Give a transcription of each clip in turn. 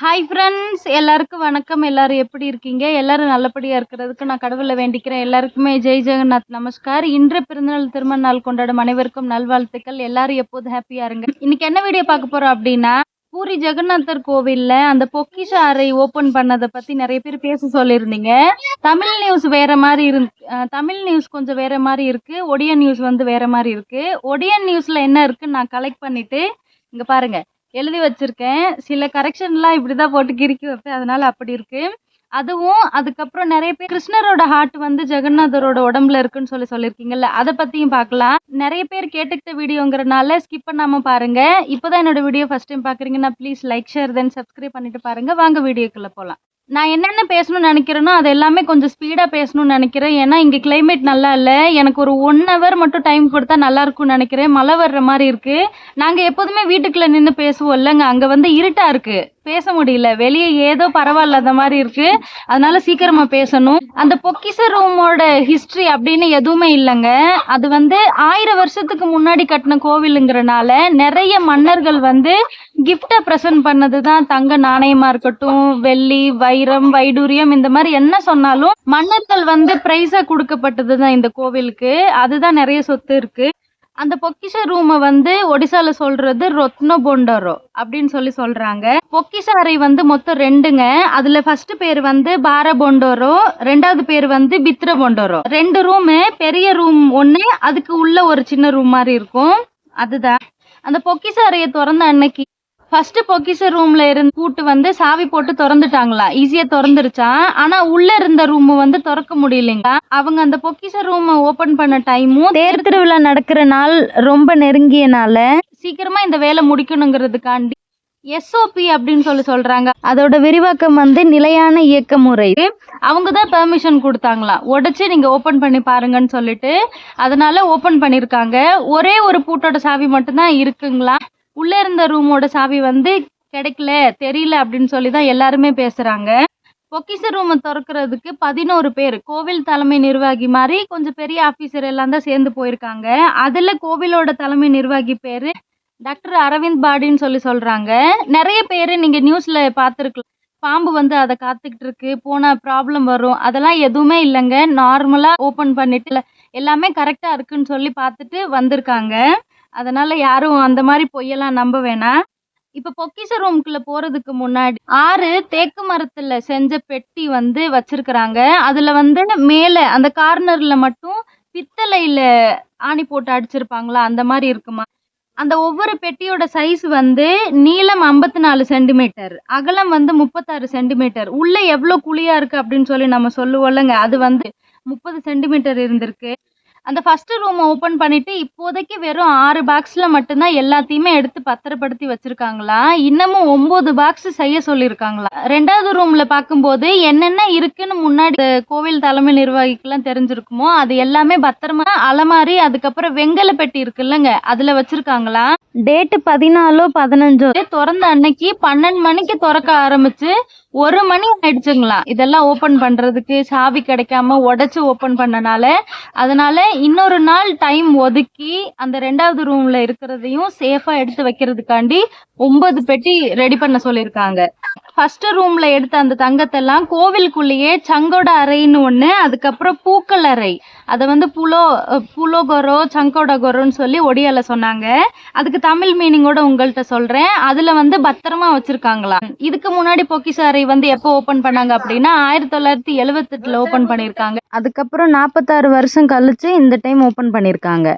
Hi friends எல்லாருக்கும் வணக்கம். எல்லாரும் எப்படி இருக்கீங்க? எல்லாரும் நல்லபடியாக இருக்கிறதுக்கு நான் கடவுளை வேண்டிக்கிறேன். எல்லாருக்குமே ஜெய் ஜெகநாத் நமஸ்கார். இன்று பிறந்தநாள் திருமண நாள் கொண்டாடும் அனைவருக்கும் நல்வாழ்த்துக்கள். எல்லாரும் எப்போதும் ஹாப்பியாக இருங்க. இன்னைக்கு என்ன வீடியோ பார்க்க போகிறோம் அப்படின்னா பூரி ஜெகநாதர் கோவில்ல அந்த பொக்கிஷ அறை ஓபன் பண்ணதை பத்தி நிறைய பேர் பேச சொல்லியிருந்தீங்க. தமிழ் நியூஸ் வேற மாதிரி இரு தமிழ் நியூஸ் கொஞ்சம் வேற மாதிரி இருக்கு. ஒடியன் நியூஸ் வந்து வேற மாதிரி இருக்கு. ஒடியன் நியூஸ்ல என்ன இருக்குன்னு நான் கலெக்ட் பண்ணிட்டு இங்க பாருங்க. எழுதி வச்சுருக்கேன். சில கரெக்ஷன்லாம் இப்படி தான் போட்டு கிறுக்கி வைப்பேன். அதனால் அப்படி இருக்குது அதுவும் அதுக்கப்புறம் நிறைய பேர் கிருஷ்ணரோட ஹார்ட் வந்து ஜெகநாதரோட உடம்புல இருக்குன்னு சொல்லி சொல்லியிருக்கீங்கல்ல அதை பற்றியும் பார்க்கலாம். நிறைய பேர் கேட்டுக்கிட்ட வீடியோங்கிறனால ஸ்கிப் பண்ணாம பாருங்க. இப்போதான் என்னோட வீடியோ ஃபஸ்ட் டைம் பார்க்குறீங்கன்னா please like share then subscribe பண்ணிட்டு பாருங்கள் வாங்க வீடியோக்குள்ளே போகலாம் நான் என்னென்ன பேசணும்னு நினைக்கிறேனோ அது எல்லாமே கொஞ்சம் ஸ்பீடாக பேசணும்னு நினைக்கிறேன். ஏன்னா இங்கே கிளைமேட் நல்லா இல்லை. எனக்கு ஒரு ஒன் ஹவர் மட்டும் டைம் கொடுத்தா நல்லா இருக்கும்னு நினைக்கிறேன். மழை வர்ற மாதிரி இருக்கு. நாங்கள் எப்போதுமே வீட்டுக்குள்ளே நின்று பேசுவோம் இல்லைங்க. அங்கே வந்து இருட்டா இருக்கு. பேச முடியல. வெளியே ஏதோ பரவாயில்ல அந்த மாதிரி இருக்கு. அதனால சீக்கிரமா பேசணும். அந்த பொக்கிச ரூமோட ஹிஸ்டரி அப்படின்னு எதுவுமே இல்லைங்க. அது வந்து ஆயிரம் வருஷத்துக்கு முன்னாடி கட்டின கோவிலுங்கிறனால நிறைய மன்னர்கள் வந்து கிஃப்டை ப்ரெசென்ட் பண்ணது தான் தங்க நாணயமா இருக்கட்டும் வெள்ளி வைரம் வைடூரியம் இந்த மாதிரி என்ன சொன்னாலும் மன்னர்கள் வந்து பிரைஸா கொடுக்கப்பட்டது தான் இந்த கோவிலுக்கு. அதுதான் நிறைய சொத்து இருக்கு. அந்த பொக்கிஷ ரூமை வந்து ஒடிசால சொல்றது ரொத்னோ பொண்டோரோ அப்படின்னு சொல்லி சொல்றாங்க. பொக்கிஷ அறை வந்து மொத்தம் ரெண்டுங்க. அதுல ஃபர்ஸ்ட் பேர் வந்து பார பொண்டோரோ ரெண்டாவது பேர் வந்து பித்ர பொண்டோரோ ரெண்டு ரூமு பெரிய ரூம் ஒண்ணு அதுக்கு உள்ள ஒரு சின்ன ரூம் மாதிரி இருக்கும். அதுதான். அந்த பொக்கிஷ அறையை திறந்த அன்னைக்கு ஃபர்ஸ்ட் பொக்கிஷ ரூம்ல இருந்து கூட்டு வந்து சாவி போட்டு திறந்துட்டாங்களா? ஈஸியா திறந்துருச்சான் ஆனா உள்ள இருந்த ரூம் வந்து திறக்க முடியலைங்க. அவங்க அந்த பொக்கிஷ ரூம் ஓபன் பண்ண டைமும் தேர் திருவிழா நடக்கிற நாள் ரொம்ப நெருங்கியனால சீக்கிரமா இந்த வேலை முடிக்கணுங்கிறதுக்காண்டி எஸ்ஓபி அப்படின்னு சொல்லி சொல்றாங்க. அதோட விரிவாக்கம் வந்து நிலையான இயக்க முறை அவங்க தான் பெர்மிஷன் கொடுத்தாங்களாம் உடைச்சு நீங்க ஓபன் பண்ணி பாருங்கன்னு சொல்லிட்டு. அதனால ஓபன் பண்ணிருக்காங்க. ஒரே ஒரு பூட்டோட சாவி மட்டும்தான் இருக்குங்களா? உள்ளே இருந்த ரூமோட சாவி வந்து கிடைக்கல தெரியல அப்படின்னு சொல்லி தான் எல்லாருமே பேசுகிறாங்க பொக்கிஷ ரூமை திறக்கிறதுக்கு பதினோரு பேர் கோவில் தலைமை நிர்வாகி மாதிரி கொஞ்சம் பெரிய ஆஃபீஸர் எல்லாம் தான் சேர்ந்து போயிருக்காங்க. அதில் கோவிலோட தலைமை நிர்வாகி பேர் டாக்டர் அரவிந்த் பாடின்னு சொல்லி சொல்கிறாங்க நிறைய பேர் நீங்கள் நியூஸில் பார்த்துருக்கலாம் பாம்பு வந்து அதை காத்துக்கிட்டு இருக்கு போன ப்ராப்ளம் வரும் அதெல்லாம் எதுவுமே இல்லைங்க. நார்மலாக ஓப்பன் பண்ணிட்டு எல்லாமே கரெக்டாக இருக்குன்னு சொல்லி பார்த்துட்டு வந்திருக்காங்க. அதனால யாரும் அந்த மாதிரி பொய்யெல்லாம் நம்ப வேணாம் இப்போ பொக்கிஷ ரூம்குள்ள போறதுக்கு முன்னாடி ஆறு தேக்கு மரத்துல செஞ்ச பெட்டி வந்து வச்சிருக்கிறாங்க. அதுல வந்து மேலே அந்த கார்னர்ல மட்டும் பித்தளையில ஆணி போட்டு அடிச்சிருப்பாங்களா? அந்த மாதிரி இருக்குமா? அந்த ஒவ்வொரு பெட்டியோட சைஸ் வந்து நீளம் ஐம்பத்தி நாலு சென்டிமீட்டர் அகலம் வந்து முப்பத்தாறு சென்டிமீட்டர். உள்ள எவ்வளோ குழியா இருக்கு அப்படின்னு சொல்லி நம்ம சொல்லுவோம்லங்க அது வந்து முப்பது சென்டிமீட்டர் இருந்திருக்கு. அந்த ஃபர்ஸ்ட் ரூம் ஓபன் பண்ணிட்டு இப்போதைக்கு வெறும் ஆறு பாக்ஸ்ல மட்டும்தான் எல்லாத்தையுமே எடுத்து பத்திரப்படுத்தி வச்சிருக்காங்களா? இன்னமும் ஒன்பது பாக்ஸ் செய்ய சொல்லியிருக்காங்களா? ரெண்டாவது ரூம்ல பார்க்கும்போது என்னென்ன இருக்குன்னு முன்னாடி கோவில் தலைமை நிர்வாகிக்கெல்லாம் தெரிஞ்சிருக்குமோ அது எல்லாமே பத்திரமா அலமாரி அதுக்கப்புறம் வெங்கல பெட்டி இருக்குல்லங்க அதுல வச்சிருக்காங்களா? டேட்டு பதினாலோ பதினஞ்சோ? திறந்த அன்னைக்கு பன்னெண்டு மணிக்கு திறக்க ஆரம்பிச்சு ஒரு மணி ஆயிடுச்சுங்களா? இதெல்லாம் ஓபன் பண்றதுக்கு சாவி கிடைக்காம உடைச்சு ஓபன் பண்ணனால அதனால இன்னொரு நாள் டைம் ஒதுக்கி அந்த ரெண்டாவது ரூம்ல இருக்கிறதையும் சேஃபா எடுத்து வைக்கிறதுக்காண்டி ஒன்பது பெட்டி ரெடி பண்ண சொல்லியிருக்காங்க. ஃபர்ஸ்ட் ரூம்ல எடுத்த அந்த தங்கத்தெல்லாம் கோவிலுக்குள்ளேயே சங்கோட அறைன்னு ஒன்று அதுக்கப்புறம் பூக்கள் அறை. அதை வந்து புலோ புலோகொரோ சங்கோட கொரோன்னு சொல்லி ஒடியால சொன்னாங்க. அதுக்கு தமிழ் மீனிங்கோட உங்கள்கிட்ட சொல்றேன். அதுல வந்து பத்திரமா வச்சுருக்காங்களா இதுக்கு முன்னாடி பொக்கிஷ அறை வந்து எப்போ ஓபன் பண்ணாங்க அப்படின்னா ஆயிரத்தி தொள்ளாயிரத்தி எழுவத்தெட்டுல ஓபன் பண்ணியிருக்காங்க அதுக்கப்புறம் நாற்பத்தாறு வருஷம் கழிச்சு இந்த டைம் ஓபன் பண்ணியிருக்காங்க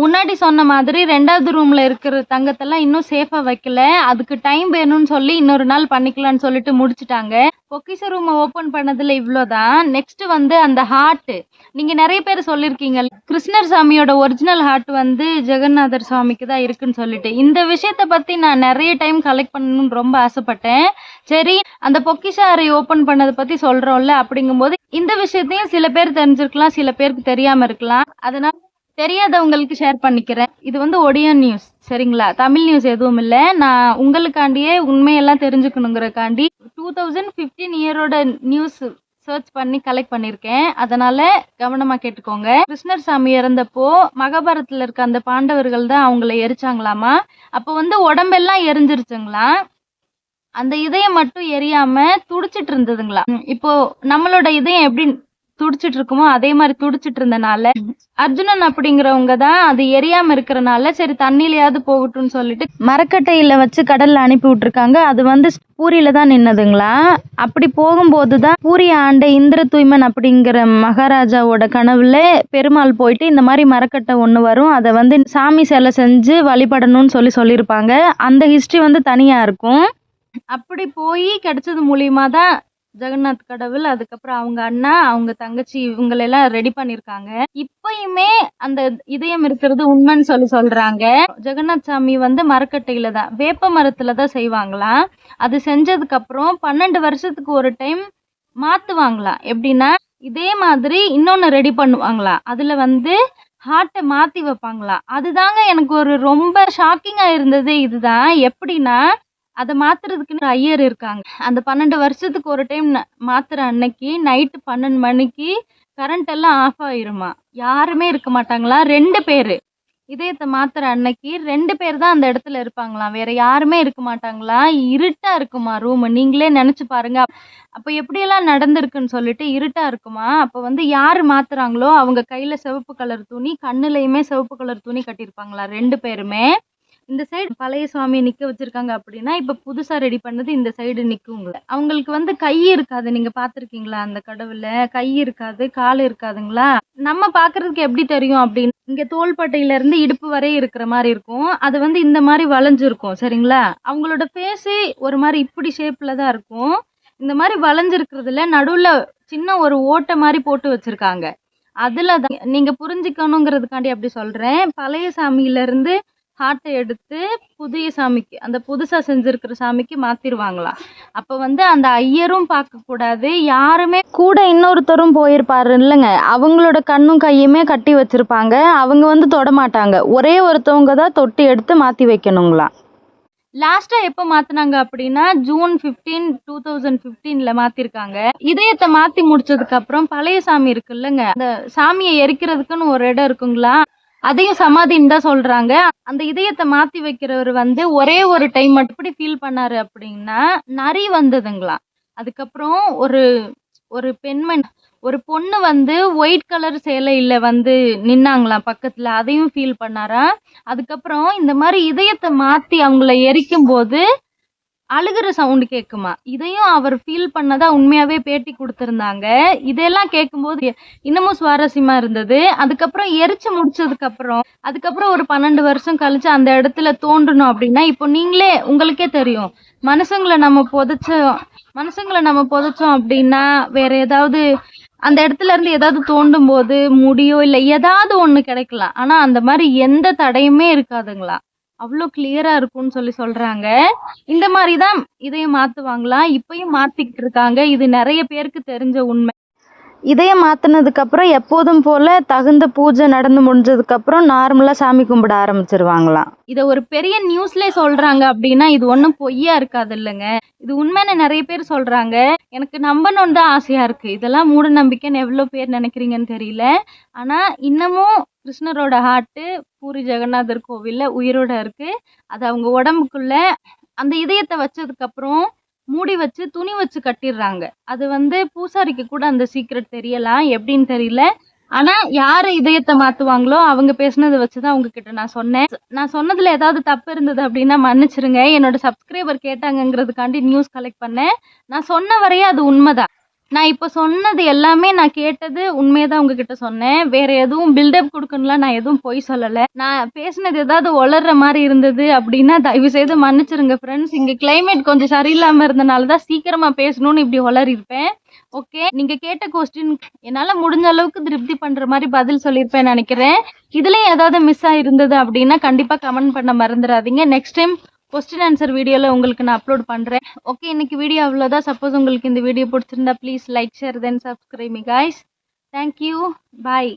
முன்னாடி சொன்ன மாதிரி ரெண்டாவது ரூம்ல இருக்கிற தங்கத்தெல்லாம் இன்னும் சேஃபா வைக்கல. அதுக்கு டைம் வேணும்னு சொல்லி இன்னொரு நாள் பண்ணிக்கலாம்னு சொல்லிட்டு முடிச்சிட்டாங்க. பொக்கிஷ ரூம் ஓபன் பண்ணதுல இவ்வளோதான். நெக்ஸ்ட் வந்து அந்த ஹார்ட் நீங்க நிறைய பேர் சொல்லியிருக்கீங்க. கிருஷ்ணர் சாமியோட ஒரிஜினல் ஹார்ட் வந்து ஜெகநாதர் சுவாமிக்கு தான் இருக்குன்னு சொல்லிட்டு. இந்த விஷயத்த பத்தி நான் நிறைய டைம் கலெக்ட் பண்ணணும்னு ரொம்ப ஆசைப்பட்டேன். சரி அந்த பொக்கிஷ அறை ஓபன் பண்ணதை பத்தி சொல்றோம்ல அப்படிங்கும்போது இந்த விஷயத்தையும் சில பேர் தெரிஞ்சிருக்கலாம் சில பேருக்கு தெரியாம இருக்கலாம். அதனால தெரியாதவங்களுக்கு ஷேர் பண்ணிக்கிறேன். இது வந்து ஒடியன் நியூஸ் சரிங்களா? தமிழ் நியூஸ் எதுவும் இல்லை. நான் உங்களுக்காண்டியே உண்மையெல்லாம் தெரிஞ்சுக்கணுங்கிறக்காண்டி டூ தௌசண்ட் ஃபிஃப்டீன் இயரோட நியூஸ் சர்ச் பண்ணி கலெக்ட் பண்ணியிருக்கேன் அதனால கவனமா கேட்டுக்கோங்க. கிருஷ்ணர் சாமி இறந்தப்போ மகாபாரத்தில் இருக்க அந்த பாண்டவர்கள் தான் அவங்கள எரிச்சாங்களாமா? அப்போ வந்து உடம்பெல்லாம் எரிஞ்சிருச்சுங்களாம் அந்த இதயம் மட்டும் எரியாம துடிச்சிட்டு இருந்ததுங்களா? இப்போ நம்மளோட இதயம் எப்படி துடிச்சிட்டு இருக்குமோ அதே மாதிரி துடிச்சிட்டு இருந்தனால அர்ஜுனன் அப்படிங்கிறவங்க தான் அது எரியாம இருக்கிறனால சரி தண்ணியிலயாவது போகட்டும்னு சொல்லிட்டு மரக்கட்டையில வச்சு கடல்ல அனுப்பி விட்டுருக்காங்க. அது வந்து பூரியில தான் நின்னதுங்களா? அப்படி போகும்போது தான் பூரி ஆண்ட இந்திர தூய்மன் அப்படிங்கிற மகாராஜாவோட கனவுல பெருமாள் போயிட்டு இந்த மாதிரி மரக்கட்டை ஒன்று வரும். அதை வந்து சாமி சிலை செஞ்சு வழிபடணும்னு சொல்லி சொல்லியிருப்பாங்க. அந்த ஹிஸ்ட்ரி வந்து தனியா இருக்கும். அப்படி போய் கிடைச்சது மூலியமா தான் ஜெகநாத் கடவுள் அதுக்கப்புறம் அவங்க அண்ணா அவங்க தங்கச்சி இவங்களெல்லாம் ரெடி பண்ணியிருக்காங்க இப்பயுமே அந்த இதயம் இருக்கிறது உண்மைன்னு சொல்லி சொல்றாங்க. ஜெகநாத் சாமி வந்து மரக்கட்டையில தான் வேப்ப மரத்துல தான் செய்வாங்களாம். அது செஞ்சதுக்கு அப்புறம் பன்னெண்டு வருஷத்துக்கு ஒரு டைம் மாத்துவாங்களாம். எப்படின்னா இதே மாதிரி இன்னொன்னு ரெடி பண்ணுவாங்களாம். அதுல வந்து ஹார்ட்டை மாற்றி வைப்பாங்களாம். அதுதாங்க எனக்கு ஒரு ரொம்ப ஷாக்கிங்காக இருந்தது. இதுதான் எப்படின்னா அதை மாத்துறதுக்குன்னு ஐயர் இருக்காங்க. அந்த பன்னெண்டு வருஷத்துக்கு ஒரு டைம் மாத்துற அன்னைக்கு நைட்டு பன்னெண்டு மணிக்கு கரண்ட் எல்லாம் ஆஃப் ஆயிருமா? யாருமே இருக்க மாட்டாங்களா? ரெண்டு பேர். இதயத்தை மாத்துற அன்னைக்கு ரெண்டு பேர் தான் அந்த இடத்துல இருப்பாங்களாம் வேற யாருமே இருக்க மாட்டாங்களா? இருட்டா இருக்குமா ரூம் நீங்களே நினைச்சு பாருங்க. அப்ப எப்படியெல்லாம் நடந்திருக்குன்னு சொல்லிட்டு இருட்டா இருக்குமா? அப்ப வந்து யாரு மாத்துறாங்களோ அவங்க கையில சிவப்பு கலர் துணி கண்ணுலையுமே சிவப்பு கலர் துணி கட்டியிருப்பாங்களா? ரெண்டு பேருமே. இந்த சைடு பழைய சுவாமியை நிக்க வச்சிருக்காங்க அப்படின்னா இப்ப புதுசா ரெடி பண்ணது இந்த சைடு நிக்குங்க. அவங்களுக்கு வந்து கை இருக்காது. நீங்க பாத்திருக்கீங்களா அந்த கடவுள. கை இருக்காது கால் இருக்காதுங்களா? நம்ம பாக்குறதுக்கு எப்படி தெரியும் அப்படின்னு? இங்க தோள்பட்டையில இருந்து இடுப்பு வரை இருக்கிற மாதிரி இருக்கும். அது வந்து இந்த மாதிரி வளைஞ்சிருக்கும் சரிங்களா? அவங்களோட ஃபேஸே ஒரு மாதிரி இப்படி ஷேப்ல தான் இருக்கும். இந்த மாதிரி வளைஞ்சிருக்கிறதுல நடுவுல சின்ன ஒரு ஓட்டை மாதிரி போட்டு வச்சிருக்காங்க. அதுல தான் நீங்க புரிஞ்சுக்கணுங்கிறதுக்காண்டி அப்படி சொல்றேன். பழைய சாமியில இருந்து ஹார்ட்டை எடுத்து புதிய சாமிக்கு அந்த புதுசா செஞ்சுருக்கிற சாமிக்கு மாத்திருவாங்களாம் அப்போ வந்து அந்த ஐயரும் பார்க்கக்கூடாது யாருமே கூட இன்னொருத்தரும் போயிருப்பாரு இல்லைங்க. அவங்களோட கண்ணும் கையுமே கட்டி வச்சிருப்பாங்க. அவங்க வந்து தொட மாட்டாங்க. ஒரே ஒருத்தவங்க தான் தொட்டி எடுத்து மாத்தி வைக்கணுங்களாம் லாஸ்ட்டாக எப்போ மாற்றினாங்க அப்படின்னா ஜூன் ஃபிஃப்டீன் டூ தௌசண்ட் ஃபிஃப்டீன்ல மாத்திருக்காங்க. இதயத்தை மாற்றி முடிச்சதுக்கப்புறம் பழைய சாமி இருக்குல்லங்க. அந்த சாமியை எரிக்கிறதுக்குன்னு ஒரு இடம் இருக்குங்களா? அதையும் சமாதின்னு தான் சொல்றாங்க. அந்த இதயத்தை மாத்தி வைக்கிறவர் வந்து ஒரே ஒரு டைம் மட்டும் ஃபீல் பண்ணாரு அப்படின்னா நரி வந்ததுங்களாம் அதுக்கப்புறம் ஒரு ஒரு பெண்மண் ஒரு பொண்ணு வந்து ஒயிட் கலர் சேலையில வந்து நின்னாங்களாம் பக்கத்துல அதையும் ஃபீல் பண்ணாரா? அதுக்கப்புறம் இந்த மாதிரி இதயத்தை மாத்தி அவங்கள எரிக்கும் போது அழுகிற சவுண்டு கேட்குமா இதையும் அவர் ஃபீல் பண்ணதா உண்மையாவே பேட்டி கொடுத்திருந்தாங்க. இதெல்லாம் கேட்கும்போது இன்னமும் சுவாரஸ்யமா இருந்தது. அதுக்கப்புறம் எரிச்சு முடிச்சதுக்கு அப்புறம் அதுக்கப்புறம் ஒரு பன்னெண்டு வருஷம் கழிச்சு அந்த இடத்துல தோண்டணும் அப்படின்னா இப்போ நீங்களே உங்களுக்கே தெரியும். மனுஷங்களை நம்ம புதைச்சோம் மனுஷங்களை நம்ம புதைச்சோம் அப்படின்னா வேற ஏதாவது அந்த இடத்துல இருந்து ஏதாவது தோண்டும் போது முடியோ இல்லை ஏதாவது ஒண்ணு கிடைக்கலாம். ஆனா அந்த மாதிரி எந்த தடையுமே இருக்காதுங்களா? அவ்வளோ கிளியரா இருக்கும்னு சொல்லி சொல்றாங்க. இந்த மாதிரி தான் இதையும் மாத்துவாங்களாம் இப்பயும் மாத்திக்கிட்டு இருக்காங்க. இது நிறைய பேருக்கு தெரிஞ்ச உண்மை. இதயம் மாத்தினதுக்கு அப்புறம் எப்போதும் போல தகுந்த பூஜை நடந்து முடிஞ்சதுக்கு அப்புறம் நார்மலா சாமி கும்பிட ஆரம்பிச்சிருவாங்களாம். இதை ஒரு பெரிய நியூஸ்ல சொல்றாங்க அப்படின்னா இது ஒன்றும் பொய்யா இருக்காது இல்லைங்க. இது உண்மைன்னு நிறைய பேர் சொல்றாங்க. எனக்கு நம்பணும்னு தான் ஆசையா இருக்கு. இதெல்லாம் மூட நம்பிக்கைன்னு எவ்வளோ பேர் நினைக்கிறீங்கன்னு தெரியல. ஆனா இன்னமும் கிருஷ்ணரோட ஹார்ட்டு பூரி ஜெகநாதர் கோவிலில் உயிரோட இருக்குது அது அவங்க உடம்புக்குள்ள அந்த இதயத்தை வச்சதுக்கப்புறம் மூடி வச்சு துணி வச்சு கட்டிடுறாங்க. அது வந்து பூசாரிக்கு கூட அந்த சீக்ரெட் தெரியலாம் எப்படின்னு தெரியல. ஆனால் யார் இதயத்தை மாற்றுவாங்களோ அவங்க பேசுனதை வச்சுதான் உங்ககிட்ட நான் சொன்னேன். நான் சொன்னதில் ஏதாவது தப்பு இருந்தது அப்படின்னா மன்னிச்சிருங்க. என்னோட சப்ஸ்கிரைபர் கேட்டாங்கங்கிறதுக்காண்டி நியூஸ் கலெக்ட் பண்ணேன். நான் சொன்ன வரையே அது உண்மைதான். நான் இப்போ சொன்னது எல்லாமே நான் கேட்டது உண்மையை தான் உங்ககிட்ட சொன்னேன். வேற எதுவும் பில்டப் கொடுக்கணும்லாம் நான் எதுவும் பொய் சொல்லலை. நான் பேசினது ஏதாவது ஒளர்ற மாதிரி இருந்தது அப்படின்னா தயவு செய்து மன்னிச்சிருங்க ஃப்ரெண்ட்ஸ் இங்கே கிளைமேட் கொஞ்சம் சரியில்லாமல் இருந்தனால தான் சீக்கிரமாக பேசணும்னு இப்படி உளறிருப்பேன். ஓகே நீங்கள் கேட்ட கொஸ்டின் என்னால் முடிஞ்ச அளவுக்கு திருப்தி பண்ணுற மாதிரி பதில் சொல்லியிருப்பேன் நினைக்கிறேன். இதுலேயும் ஏதாவது மிஸ் ஆகிருந்தது அப்படின்னா கண்டிப்பாக கமெண்ட் பண்ண மறந்துடாதீங்க. நெக்ஸ்ட் டைம் கொஸ்டின் ஆன்சர் வீடியோவில் உங்களுக்கு நான் அப்லோட் பண்ணுறேன் ஓகே இன்னைக்கு வீடியோ அவ்வளோதான் சப்போஸ் உங்களுக்கு இந்த வீடியோ பிடிச்சிருந்தா please like share then subscribe guys thank you bye